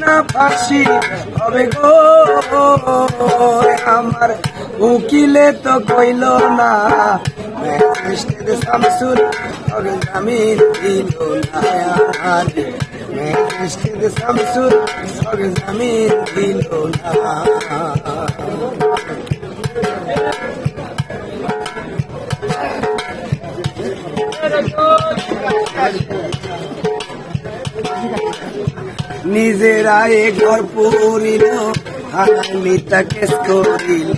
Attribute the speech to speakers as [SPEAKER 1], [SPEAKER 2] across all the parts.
[SPEAKER 1] না ফাঁসি হবে গো। আমার উকিলে তো কইল না। ম্যাজিস্ট্রেট শামসুল হক জামিন দিল না। শামসুল হক জামিন দিল না। নিজেরাই ঘর পুরিল মিথ্যা কেস করিল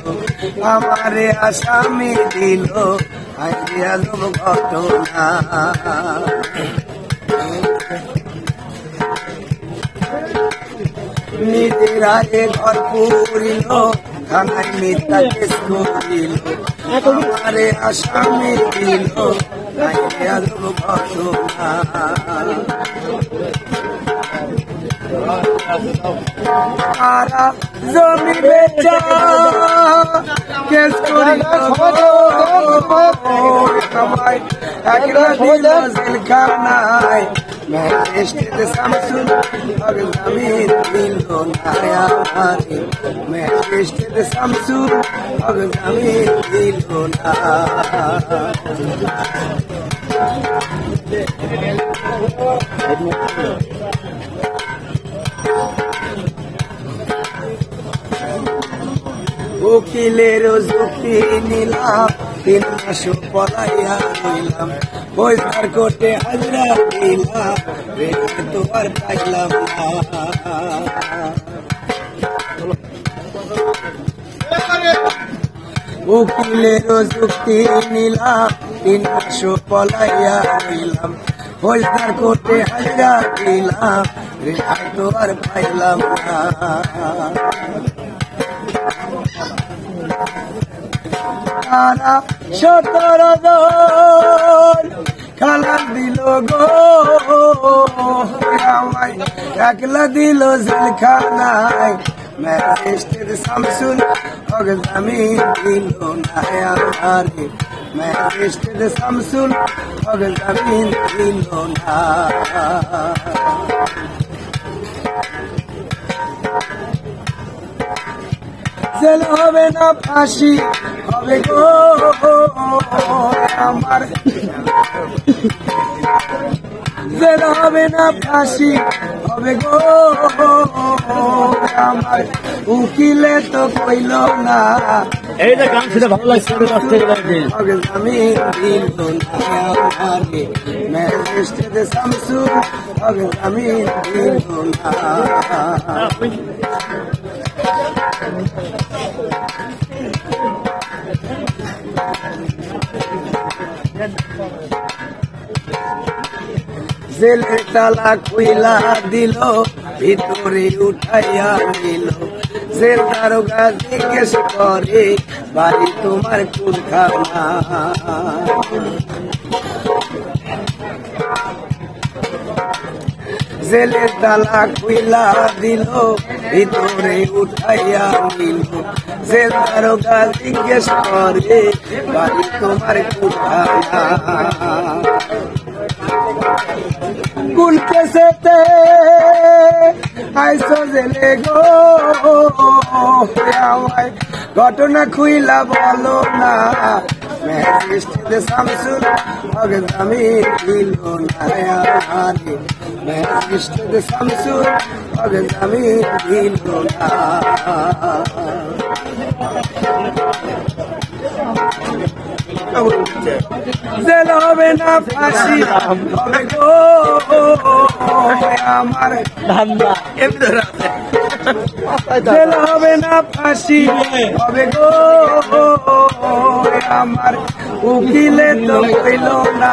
[SPEAKER 1] আমারে আসামি দিল আজব ঘটনা। নিজেরাই ঘর পুরিল থানায় মিথ্যা করিল আমারে আসামি দিল ঘটনা। সারা জমি বেচা, কেস করি সবাই একলা দিল জেলখানায়। ম্যাজিস্ট্রেট শামসুল জামিন দিল দিল না উকিলের যুক্তি নিলাম, তিন মাস পলাইয়া নিলাম। পয়সার কোটে হাজরা দিলাম তোমার পাইলাম উকিলের যুক্তি নিলাম, তিন মাস পলাইয়া নিলাম। পয়সার কোটে হাজরা দিলাম রেখে তো পাইলাম না। তারা সতেরো জন খেলা দিল গো। আমায় একলা দিল জেলখানায়। ম্যাজিস্ট্রেট শামসুল হক জামিন দিল নায়ারে ম্যাজিস্ট্রেট শামসুল হক জামিন দিল না জেল হবে না ফাঁসি হবে গো আমার। জেল হবে না ফাঁসি হবে গো আমার। উকিলে তো কইল না।
[SPEAKER 2] এই যে গান শুনে ভালো লাগছে ওটা কাছ থেকে
[SPEAKER 1] আমি দিল নারে ম্যাজিস্ট্রেট শামসু আমি দিল না জেলের তালা খুইলা দিল, ভিতরে উঠাইয়া নিল। জেল দারোগা জিজ্ঞেস করে, বাড়ি তোমার কোনখানা? জেলের তালা খুইলা দিল, ভিতরে উঠাইয়া নিল। জেল দারোগা জিজ্ঞেস করে, বাড়ি তোমার কোনখানা? কোন কেসেতে আইসো জেলে গো। আমায় ঘটনা খুইলা বলো না। ম্যাজিস্ট্রেট শামসুল জামিন দিল না আরে ম্যাজিস্ট্রেট শামসুল জামিন দিল না জেল হবে না ফাঁসি। হবে গো আমার
[SPEAKER 2] ধান্দা।
[SPEAKER 1] জেল হবে না ফাঁসি। হবে গো আমার উকিলে তো কইল না।